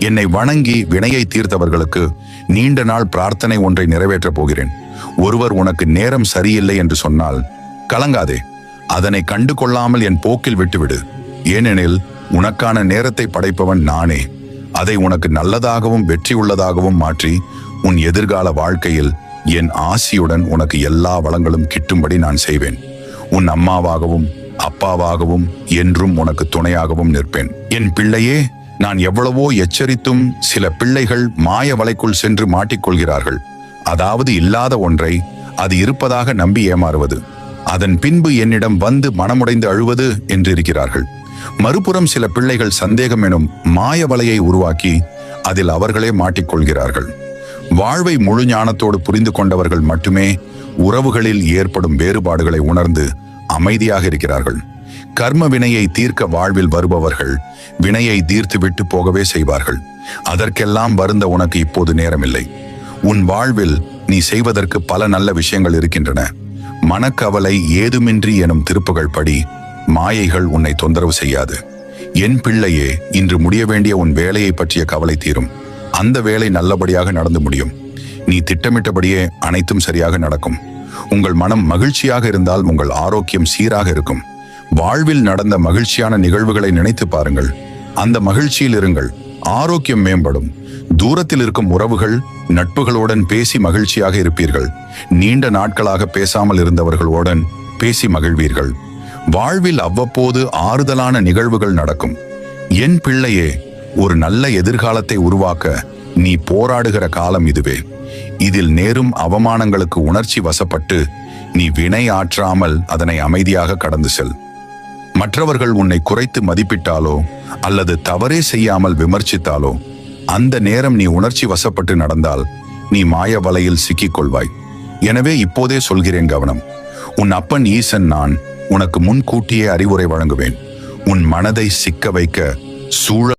என்னை வணங்கி வினையை தீர்த்தவர்களுக்கு நீண்ட நாள் பிரார்த்தனை ஒன்றை நிறைவேற்றப் போகிறேன். ஒருவர் உனக்கு நேரம் சரியில்லை என்று சொன்னால் கலங்காதே. அதனை கண்டு கொள்ளாமல் என் போக்கில் விட்டுவிடு. ஏனெனில் உனக்கான நேரத்தை படைப்பவன் நானே. அதை உனக்கு நல்லதாகவும் வெற்றியுள்ளதாகவும் மாற்றி உன் எதிர்கால வாழ்க்கையில் என் ஆசியுடன் உனக்கு எல்லா வளங்களும் கிட்டும்படி நான் செய்வேன். உன் அம்மாவாகவும் அப்பாவாகவும் என்றும் உனக்கு துணையாகவும் நிற்பேன். என் பிள்ளையே நான் எவ்வளவோ எச்சரித்தும் சில பிள்ளைகள் மாய வலைக்குள் சென்று மாட்டிக்கொள்கிறார்கள். அதாவது இல்லாத ஒன்றை அது இருப்பதாக நம்பி ஏமாறுவது. அதன் பின்பு என்னிடம் வந்து மனமுடைந்து அழுவது என்று இருக்கிறார்கள் மறுபுறம் சில பிள்ளைகள் சந்தேகம் எனும் மாய வலையை உருவாக்கி அதில் அவர்களே மாட்டிக்கொள்கிறார்கள். வாழ்வை முழு ஞானத்தோடு புரிந்து கொண்டவர்கள் மட்டுமே உறவுகளில் ஏற்படும் வேறுபாடுகளை உணர்ந்து அமைதியாக இருக்கிறார்கள். கர்ம வினையை தீர்க்க வாழ்வில் வருபவர்கள் வினையை தீர்த்து விட்டு போகவே செய்வார்கள். அதற்கெல்லாம் வருந்த உனக்கு இப்போது நேரமில்லை. உன் வாழ்வில் நீ செய்வதற்கு பல நல்ல விஷயங்கள் இருக்கின்றன. மனக்கவலை ஏதுமின்றி எனும் திருப்புகள் படி மாயைகள் உன்னை தொந்தரவு செய்யாது. என் பிள்ளையே இன்று முடிய வேண்டிய உன் வேலையை பற்றிய கவலை தீரும். அந்த வேலை நல்லபடியாக நடந்து முடியும். நீ திட்டமிட்டபடியே அனைத்தும் சரியாக நடக்கும். உங்கள் மனம் மகிழ்ச்சியாக இருந்தால் உங்கள் ஆரோக்கியம் சீராக இருக்கும். வாழ்வில் நடந்த மகிழ்ச்சியான நிகழ்வுகளை நினைத்து பாருங்கள். அந்த மகிழ்ச்சியில் இருங்கள். ஆரோக்கியம் மேம்படும். தூரத்தில் இருக்கும் உறவுகள் நட்புகளுடன் பேசி மகிழ்ச்சியாக இருப்பீர்கள். நீண்ட நாட்களாக பேசாமல் இருந்தவர்களுடன் பேசி மகிழ்வீர்கள். வாழ்வில் அவ்வப்போது ஆறுதலான நிகழ்வுகள் நடக்கும். என் பிள்ளையே ஒரு நல்ல எதிர்காலத்தை உருவாக்க நீ போராடுகிற காலம் இதுவே. இதில் நேரும் அவமானங்களுக்கு உணர்ச்சி வசப்பட்டு நீ வினை ஆற்றாமல் அதனை அமைதியாக கடந்து செல். மற்றவர்கள் உன்னை குறைத்து மதிப்பிட்டாலோ அல்லது தவறே செய்யாமல் விமர்சித்தாலோ அந்த நேரம் நீ உணர்ச்சி வசப்பட்டு நடந்தால் நீ மாய வலையில் சிக்கிக் கொள்வாய் எனவே இப்போதே சொல்கிறேன் கவனம். உன் அப்பன் ஈசன் நான் உனக்கு முன்கூட்டியே அறிவுரை வழங்குவேன். உன் மனதை சிக்க வைக்க சூழ